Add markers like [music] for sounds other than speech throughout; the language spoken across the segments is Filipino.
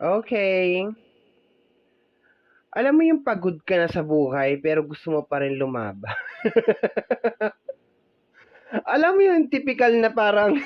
Okay. Alam mo yung pagod ka na sa buhay pero gusto mo pa rin lumaba. [laughs] Alam mo yung typical na parang [laughs]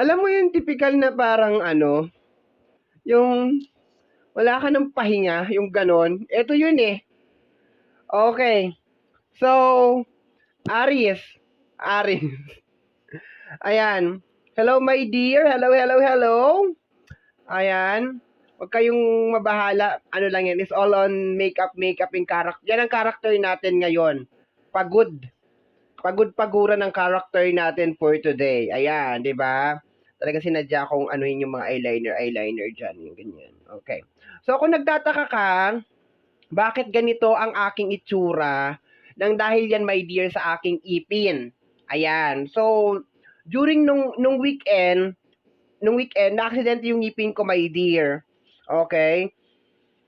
Alam mo yung typical na parang ano, yung wala ka ng pahinga, yung ganon. Ito yun eh. Okay. So, Aries. Aries. [laughs] Ayan. Hello, my dear. Hello, hello, hello. Ayan. Huwag kayong mabahala. Ano lang yan. It's all on makeup, makeup yung character. Yan ang character natin ngayon. Pagod. Pagod-paguran ng character natin for today. Ayan, di ba? Talaga sinadya kong anuhin yung mga eyeliner, eyeliner dyan. Yung ganyan. Okay. So, kung nagtataka ka, bakit ganito ang aking itsura? Nang dahil yan, my dear, sa aking ipin. Ayan. So, during nung, nung weekend, nung weekend, na-aksidente yung ngipin ko, my dear. Okay?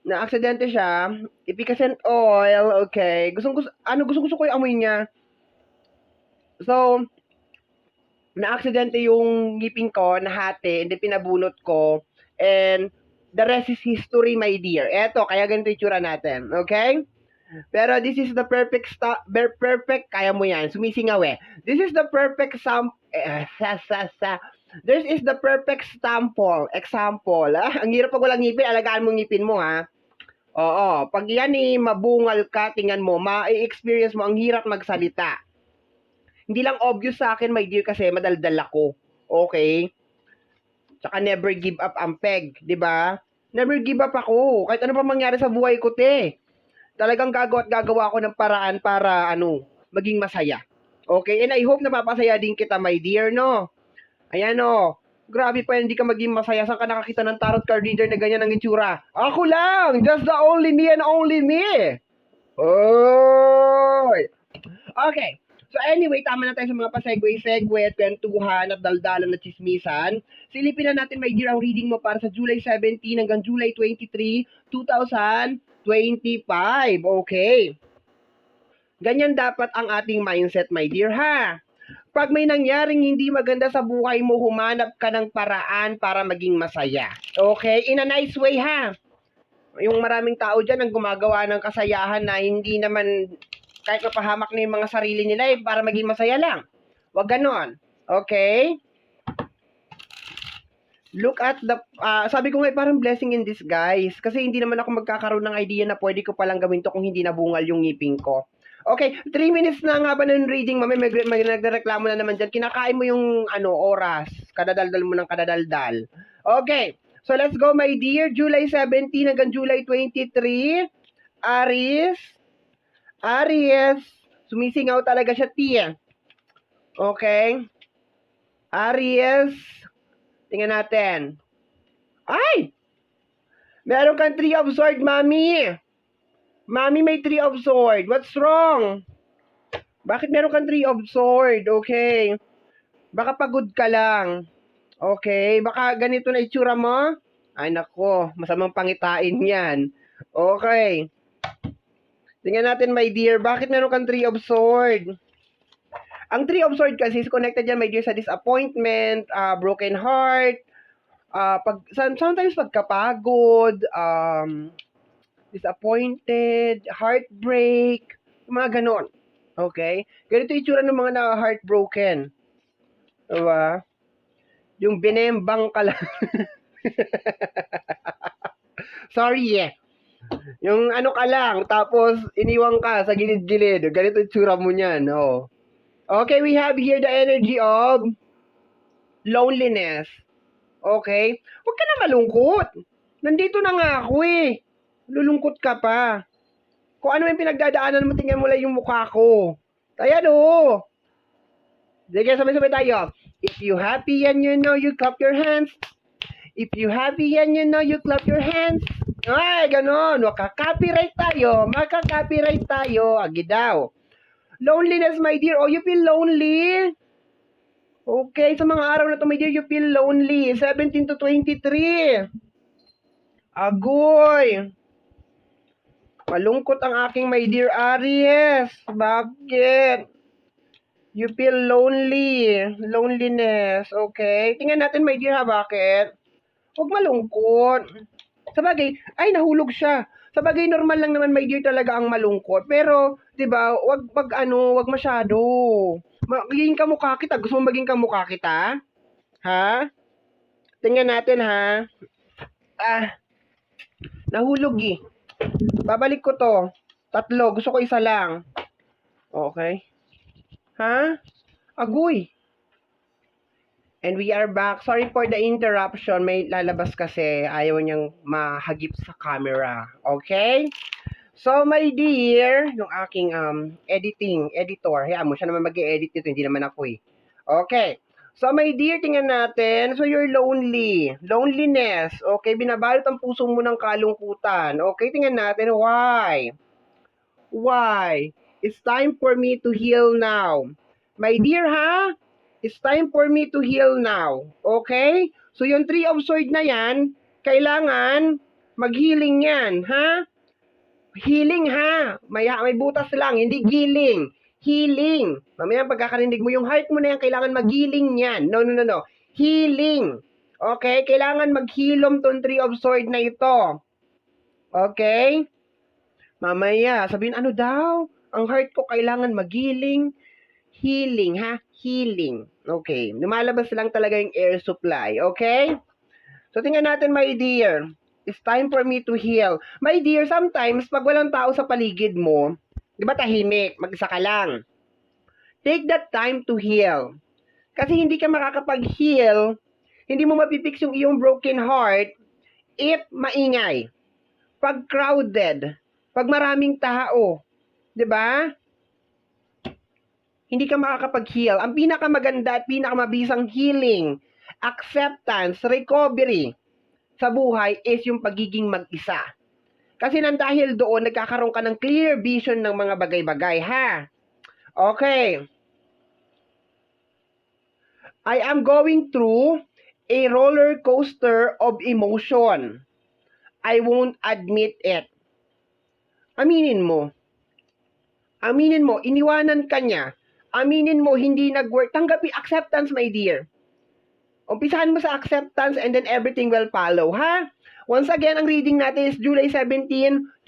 Na-aksidente siya. Ipicacent oil, okay. Gusto, gusto, ano, gusto, gusto ko yung amoy niya. So, na-aksidente yung ngipin ko, nahati, hindi pinabunot ko. And, the rest is history, my dear. Eto, kaya ganito yung tsura natin. Okay? Pero this is the perfect sta- perfect kaya mo yan. Sumisingaw eh. This is the perfect sam eh, sa sa sa. This is the perfect sample example. Ah ang hirap pag walang ngipin alagaan mo ngipin mo ha? Oo pag yan eh mabungal ka tingnan mo ma-experience mo ang hirap magsalita. Hindi lang obvious sa akin my dear kasi madaldal ako. Okay? Tsaka never give up ang peg, di ba? Never give up ako. Kahit ano pa mangyari sa buhay ko, te talagang gagawa at gagawa ako ng paraan para ano, maging masaya. Okay? And I hope na papasaya din kita, my dear, no? Ayan, no? Grabe pa, hindi ka maging masaya. Saan ka nakakita ng tarot card reader na ganyan ang itsura? Ako lang! Just the only me and only me! Oy! Okay. So anyway, tama na tayo sa mga pa-segue-segue at kwentuhan at daldalan at chismisan. Silipin na natin, my dear, ang reading mo para sa July 17 hanggang July 23, 2025. Okay. Ganyan dapat ang ating mindset, my dear, ha? Pag may nangyaring hindi maganda sa buhay mo, humanap ka ng paraan para maging masaya. Okay? In a nice way, ha? Yung maraming tao dyan ang gumagawa ng kasayahan na hindi naman kahit mapahamak na yung mga sarili nila eh, para maging masaya lang. Huwag ganon. Okay? Look at the, uh, sabi ko nga parang blessing in disguise. Kasi hindi naman ako magkakaroon ng idea na pwede ko palang gawin to kung hindi nabungal yung ngipin ko. Okay, 3 minutes na nga ba ng reading, mami, may, may nagreklamo na naman dyan. Kinakain mo yung ano, oras. Kadadaldal mo ng kadadaldal. Okay, so let's go my dear. July 17 hanggang July 23. Aries, Aries, sumisingaw talaga siya, Tia. Okay? Aries, tingnan natin. Ay! Meron kang three of sword, Mami. Mami, may three of sword. What's wrong? Bakit meron kang three of sword? Okay. Baka pagod ka lang. Okay. Baka ganito na itsura mo? Ay, nako. Masamang pangitain yan. Okay. Tingnan natin, my dear, bakit meron kang three of sword? Ang three of sword kasi is connected yan, my dear, sa disappointment, uh, broken heart, uh, pag, sometimes pagkapagod, um, disappointed, heartbreak, mga ganon. Okay? Ganito yung itsura ng mga na-heartbroken. Diba? Yung binembang ka lang. [laughs] Sorry eh. Yung ano ka lang, tapos iniwang ka sa gilid-gilid. Ganito yung tsura mo niyan. Oh. Okay, we have here the energy of loneliness. Okay? Huwag ka na malungkot. Nandito na nga ako eh. Lulungkot ka pa. Kung ano yung pinagdadaanan mo, tingnan mo lang yung mukha ko. Ayan oh. Sige, sabay-sabay tayo. If you happy and you know, you clap your hands. If you happy and you know, you clap your hands. Ay, ganon. Makaka-copyright tayo. Makaka-copyright tayo. Agi daw. Loneliness, my dear. Oh, you feel lonely? Okay, sa mga araw na to, my dear, you feel lonely. 17 to 23. Agoy. Malungkot ang aking my dear Aries. Bakit? You feel lonely. Loneliness. Okay. Tingnan natin, my dear, ha? Bakit? Huwag malungkot. Sa bagay, ay, nahulog siya. Sa bagay, normal lang naman, my dear, talaga ang malungkot. Pero, di ba, wag, wag, ano, wag masyado. Magiging kamukha kita. Gusto mo maging kamukha kita? Ha? Tingnan natin, ha? Ah, nahulog eh. Babalik ko to. Tatlo. Gusto ko isa lang. Okay. Ha? Agoy. And we are back. Sorry for the interruption. May lalabas kasi. Ayaw niyang mahagip sa camera. Okay? So, my dear, yung aking um, editing, editor, hayaan mo, siya naman mag-edit nito, hindi naman ako eh. Okay. So, my dear, tingnan natin. So, you're lonely. Loneliness. Okay, binabalot ang puso mo ng kalungkutan. Okay, tingnan natin. Why? Why? It's time for me to heal now. My dear, ha? It's time for me to heal now. Okay? So, yung three of sword na yan, kailangan mag-healing yan, ha? Healing, ha? May, may butas lang, hindi giling. Healing. Mamaya pagkakarinig mo, yung heart mo na yan, kailangan mag-healing yan. No, no, no, no. Healing. Okay? Kailangan maghilom tong three of sword na ito. Okay? Mamaya, sabihin, ano daw? Ang heart ko kailangan magiling. Healing, ha? Healing. Okay. Lumalabas lang talaga yung air supply. Okay? So, tingnan natin, my dear. It's time for me to heal. My dear, sometimes, pag walang tao sa paligid mo, di ba tahimik, mag-isa ka lang. Take that time to heal. Kasi hindi ka makakapag-heal, hindi mo mapipix yung iyong broken heart if maingay. Pag crowded, pag maraming tao, di ba? Hindi ka makakapag-heal. Ang pinakamaganda at pinakamabisang healing, acceptance, recovery sa buhay is yung pagiging mag-isa. Kasi nang dahil doon, nagkakaroon ka ng clear vision ng mga bagay-bagay, ha? Okay. I am going through a roller coaster of emotion. I won't admit it. Aminin mo. Aminin mo, iniwanan ka niya. Aminin mo, hindi nag-work. Tanggapi acceptance, my dear. Umpisahan mo sa acceptance and then everything will follow, ha? Once again, ang reading natin is July 17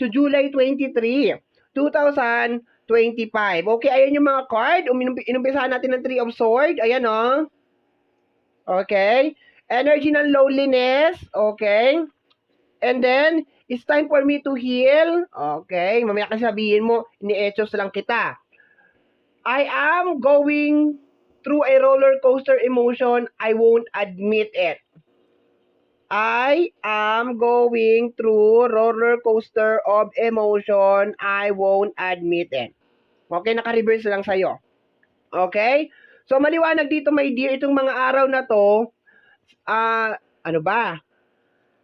to July 23, 2025. Okay, ayan yung mga card. Uminum- Inumpisahan natin ng Three of Swords. Ayan, oh. Okay. Energy ng loneliness. Okay. And then, it's time for me to heal. Okay. Mamaya kasi sabihin mo, ini-echos lang kita. I am going through a roller coaster emotion. I won't admit it. I am going through roller coaster of emotion. I won't admit it. Okay, naka-reverse lang sa'yo. Okay? So, maliwanag dito, my dear, itong mga araw na to, ah, ano ba?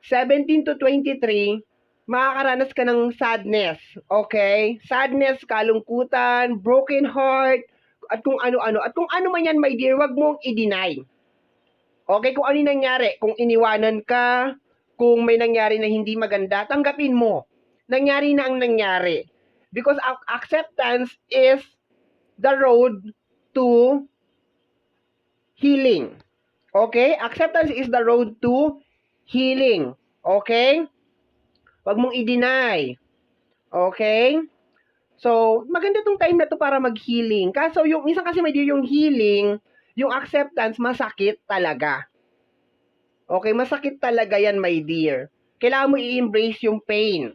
17 to 23, makakaranas ka ng sadness. Okay? Sadness, kalungkutan, broken heart, at kung ano-ano. At kung ano man yan, my dear, wag mong i-deny. Okay, kung ano nangyari, kung iniwanan ka, kung may nangyari na hindi maganda, tanggapin mo. Nangyari na ang nangyari. Because ac- acceptance is the road to healing. Okay? Acceptance is the road to healing. Okay? Huwag mong i-deny. Okay? So, maganda tong time na to para mag-healing. Kaso, yung isang kasi dear, yung healing, yung acceptance, masakit talaga. Okay, masakit talaga yan, my dear. Kailangan mo i-embrace yung pain.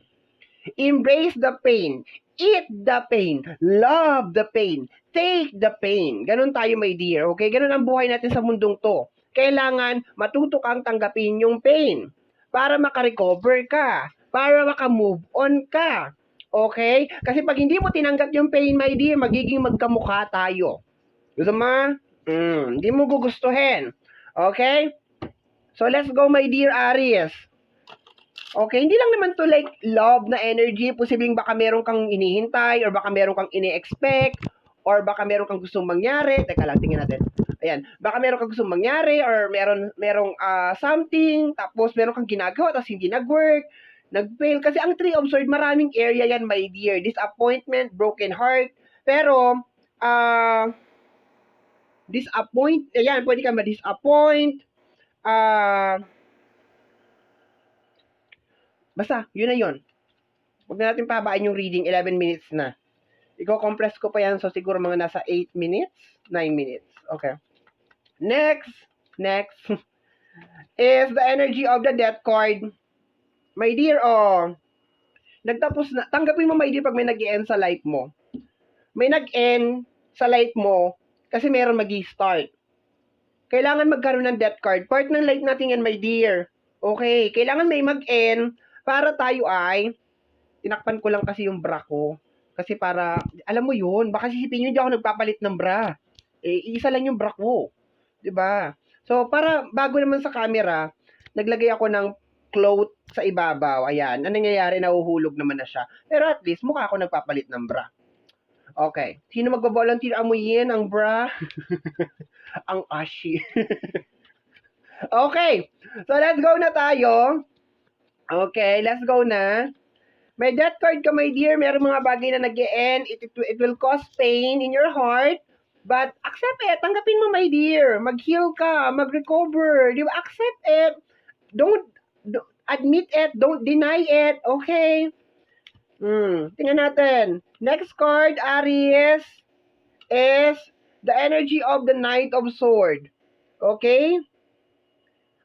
Embrace the pain. Eat the pain. Love the pain. Take the pain. Ganon tayo, my dear. Okay? Ganon ang buhay natin sa mundong to. Kailangan matuto kang tanggapin yung pain para makarecover ka. Para makamove on ka. Okay? Kasi pag hindi mo tinanggap yung pain, my dear, magiging magkamukha tayo. Gusto mo? Mm, hindi mo gugustuhin. Okay? So, let's go, my dear Aries. Okay, hindi lang naman to like love na energy. Posibleng baka meron kang inihintay or baka meron kang ini-expect or baka meron kang gustong mangyari. Teka lang, tingnan natin. Ayan, baka meron kang gustong mangyari or meron merong ah, something tapos meron kang ginagawa tapos hindi nag-work, nag-fail. Kasi ang Tree of Swords, maraming area yan, my dear. Disappointment, broken heart. Pero, ah, disappoint, ayan, pwede ka ma-disappoint, ah, basta, yun na yun. Huwag na natin pahabaan yung reading, 11 minutes na. Iko-compress ko pa yan, so siguro mga nasa 8 minutes, 9 minutes. Okay. Next, next, [laughs] is the energy of the death card. My dear, oh, nagtapos na, tanggapin mo, my dear, pag may nag end sa life mo. May nag-end sa life mo, kasi meron mag start Kailangan magkaroon ng death card. Part ng life natin yan, my dear. Okay, kailangan may mag-end para tayo ay, tinakpan ko lang kasi yung bra ko. Kasi para, alam mo yun, baka sisipin nyo, hindi ako nagpapalit ng bra. Eh, isa lang yung bra ko. ba? So, para, bago naman sa camera, naglagay ako ng cloth sa ibabaw. Ayan. Ang nangyayari, nahuhulog naman na siya. Pero at least, mukha ako nagpapalit ng bra. Okay. Sino magbabolunteer amuyin ang bra? [laughs] ang ashi. [laughs] okay. So, let's go na tayo. Okay, let's go na. May death card ka, my dear. Meron mga bagay na nag end it, it, it will cause pain in your heart. But accept it. Tanggapin mo, my dear. Mag-heal ka. Mag-recover. Di ba? Accept it. Don't admit it. Don't deny it. Okay? Hmm. Tingnan natin. Next card, Aries, is the energy of the Knight of Sword. Okay?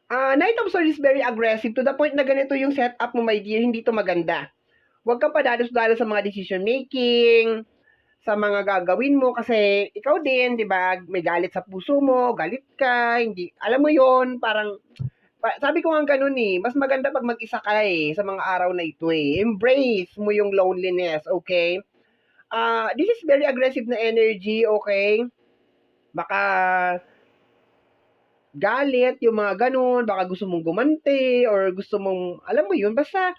Uh, Knight of Sword is very aggressive to the point na ganito yung setup mo, my dear. Hindi to maganda. Huwag ka pa dalos-dalos sa mga decision making, sa mga gagawin mo kasi ikaw din, 'di ba? May galit sa puso mo, galit ka, hindi alam mo 'yon, parang sabi ko nga ganun eh, mas maganda pag mag-isa ka eh, sa mga araw na ito eh. Embrace mo yung loneliness, okay? Uh, this is very aggressive na energy, okay? Baka galit, yung mga ganun, baka gusto mong gumante, or gusto mong, alam mo yun, basta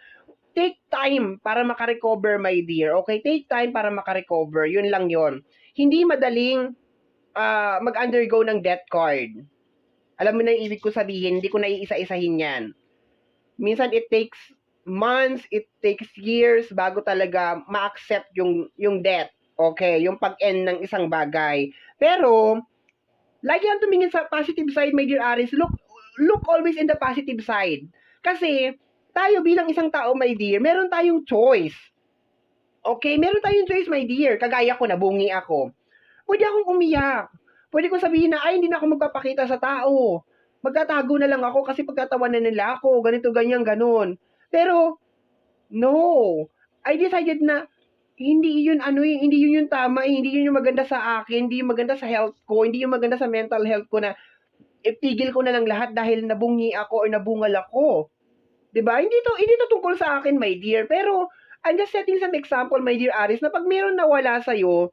take time para makarecover, my dear. Okay, take time para makarecover. Yun lang yon. Hindi madaling uh, mag-undergo ng death card. Alam mo na yung ibig ko sabihin, hindi ko na iisa-isahin yan. Minsan it takes months, it takes years bago talaga ma-accept yung, yung death. Okay, yung pag-end ng isang bagay. Pero, lagi lang tumingin sa positive side, my dear Aris. Look, look always in the positive side. Kasi, tayo bilang isang tao, my dear, meron tayong choice. Okay, meron tayong choice, my dear. Kagaya ko, nabungi ako. Pwede akong umiyak. Pwede ko sabihin na, ay, hindi na ako magpapakita sa tao. Magtatago na lang ako kasi pagkatawanan nila ako, ganito, ganyan, ganun. Pero, no. I decided na, hindi yun ano eh, hindi yun yung tama eh, hindi yun yung maganda sa akin, hindi yung maganda sa health ko, hindi yung maganda sa mental health ko na ipigil ko na lang lahat dahil nabungi ako or nabungal ako. 'Di ba? Hindi to hindi to tungkol sa akin, my dear. Pero I'm just setting some example, my dear Aris, na pag meron nawala sa iyo,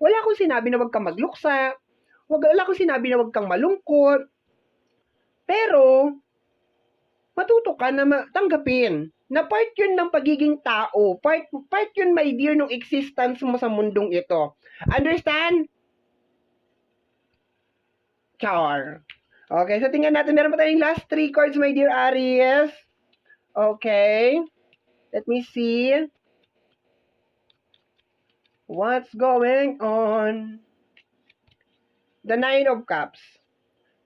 wala akong sinabi na wag kang magluksa. Wag wala akong sinabi na wag kang malungkot. Pero matuto ka na tanggapin na part yun ng pagiging tao. Part, part yun, my dear, ng existence mo sa mundong ito. Understand? Char. Okay, so tingnan natin. Meron pa tayong last three cards, my dear Aries. Okay. Let me see. What's going on? The Nine of Cups.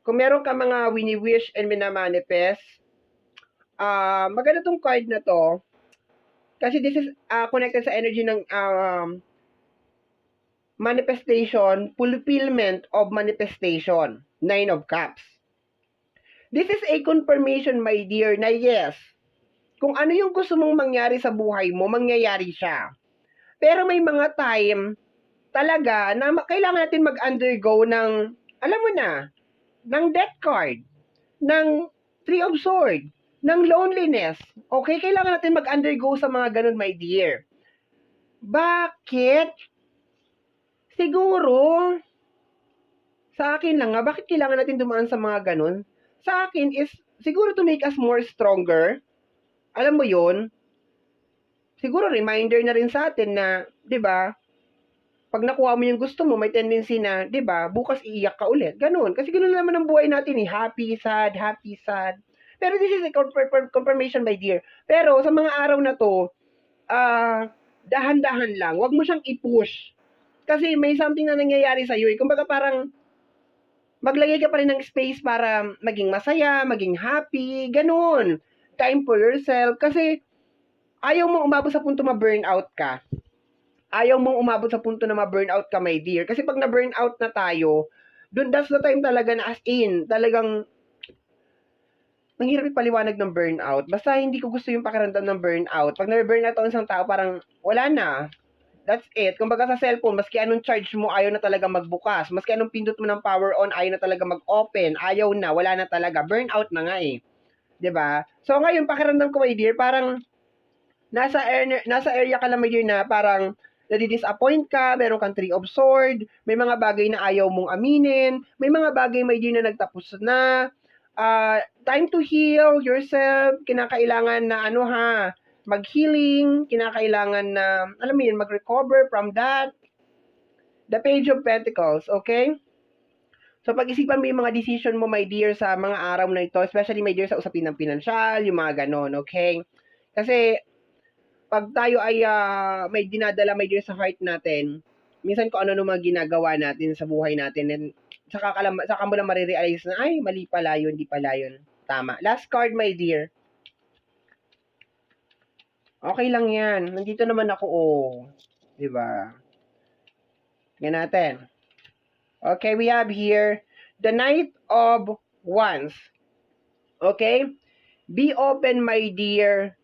Kung meron ka mga wini-wish and minamanifest, uh, maganda tong card na to. Kasi this is uh, connected sa energy ng um, manifestation, fulfillment of manifestation. Nine of Cups. This is a confirmation, my dear, na yes, kung ano yung gusto mong mangyari sa buhay mo, mangyayari siya. Pero may mga time talaga na kailangan natin mag-undergo ng, alam mo na, ng death card, ng Tree of Sword, ng loneliness. Okay, kailangan natin mag-undergo sa mga ganun, my dear. Bakit? Siguro, sa akin lang nga, bakit kailangan natin dumaan sa mga ganun? Sa akin is, siguro to make us more stronger, alam mo yon siguro reminder na rin sa atin na, di ba, pag nakuha mo yung gusto mo, may tendency na, di ba, bukas iiyak ka ulit. Ganun. Kasi ganun naman ang buhay natin eh. Happy, sad, happy, sad. Pero this is a confirmation, my dear. Pero sa mga araw na to, ah, uh, dahan-dahan lang. Huwag mo siyang i-push. Kasi may something na nangyayari sa iyo. Eh. Kumbaga parang, maglagay ka pa rin ng space para maging masaya, maging happy, ganun. Time for yourself. Kasi, ayaw mong umabot sa punto ma-burnout ka. Ayaw mong umabot sa punto na ma-burnout ka, my dear. Kasi pag na-burnout na tayo, dun, that's the time talaga na as in, talagang, mahirap ipaliwanag ng burnout. Basta hindi ko gusto yung pakiramdam ng burnout. Pag na-burnout ako ng isang tao, parang wala na. That's it. Kumbaga sa cellphone, maski anong charge mo, ayaw na talaga magbukas. Maski anong pindot mo ng power on, ayaw na talaga mag-open. Ayaw na, wala na talaga. Burnout na nga eh. 'Di ba? So ngayon, pakiramdam ko, my dear, parang nasa area, nasa area ka lang, my dear, na parang nadi-disappoint ka, meron kang three of sword, may mga bagay na ayaw mong aminin, may mga bagay, my dear, na nagtapos na, Ah, time to heal yourself, kinakailangan na ano ha, mag-healing, kinakailangan na, alam mo yun, mag-recover from that. The Page of Pentacles, okay? So, pag-isipan mo yung mga decision mo, my dear, sa mga araw na ito, especially, my dear, sa usapin ng pinansyal, yung mga ganon, okay? Kasi, pag tayo ay ah, may dinadala, dear, sa heart natin, minsan kung ano nung mga ginagawa natin sa buhay natin, and saka, ka lang- saka lang marirealize na, ay, mali pala yun, di pala yun. Tama. Last card, my dear. Okay lang yan. Nandito naman ako, oh. Di ba? Yan natin. Okay, we have here the Knight of Wands. Okay? Be open, my dear,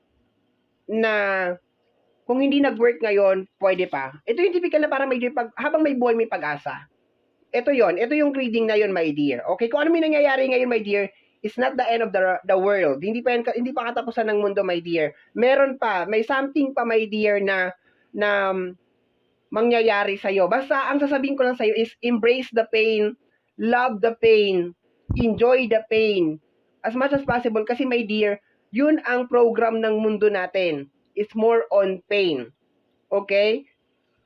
na kung hindi nag-work ngayon, pwede pa. Ito yung typical na parang may pag, habang may buhay, may pag-asa. Ito yon Ito yung reading na yon my dear. Okay? Kung ano may nangyayari ngayon, my dear, it's not the end of the the world. Hindi pa yan, hindi pa katapusan ng mundo, my dear. Meron pa, may something pa, my dear, na na um, mangyayari sa iyo. Basta ang sasabihin ko lang sa iyo is embrace the pain, love the pain, enjoy the pain as much as possible kasi my dear, yun ang program ng mundo natin. It's more on pain. Okay?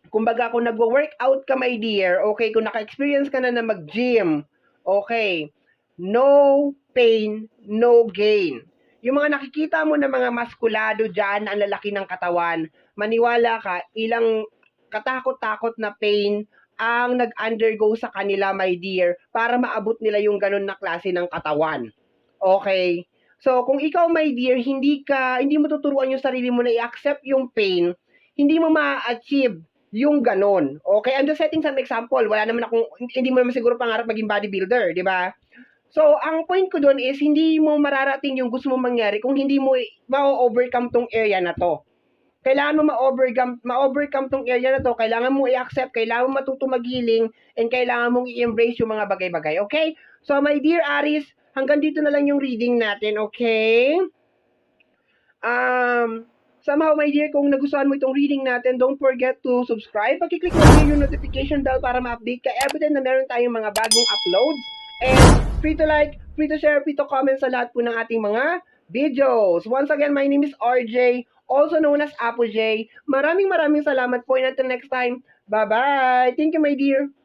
Kumbaga, kung nagwo-workout ka, my dear, okay, kung naka-experience ka na na mag-gym, okay, no pain, no gain. Yung mga nakikita mo na mga maskulado dyan, ang lalaki ng katawan, maniwala ka, ilang katakot-takot na pain ang nag-undergo sa kanila, my dear, para maabot nila yung ganun na klase ng katawan. Okay? So, kung ikaw, my dear, hindi ka, hindi mo tuturuan yung sarili mo na i-accept yung pain, hindi mo ma-achieve yung ganon. Okay? I'm just setting some example. Wala naman akong, hindi mo naman siguro pangarap maging bodybuilder, di ba? So, ang point ko doon is, hindi mo mararating yung gusto mo mangyari kung hindi mo ma-overcome tong area na to. Kailangan mo ma-overcome, ma-overcome tong area na to. Kailangan mo i-accept, kailangan mo matuto maghiling, and kailangan mong i-embrace yung mga bagay-bagay. Okay? So, my dear Aris, hanggang dito na lang yung reading natin, okay? Um, somehow, my dear, kung nagustuhan mo itong reading natin, don't forget to subscribe. Pag-click mo yung notification bell para ma-update ka every time na meron tayong mga bagong uploads. And free to like, free to share, free to comment sa lahat po ng ating mga videos. Once again, my name is RJ, also known as Apo J. Maraming maraming salamat po and until next time, bye-bye! Thank you, my dear!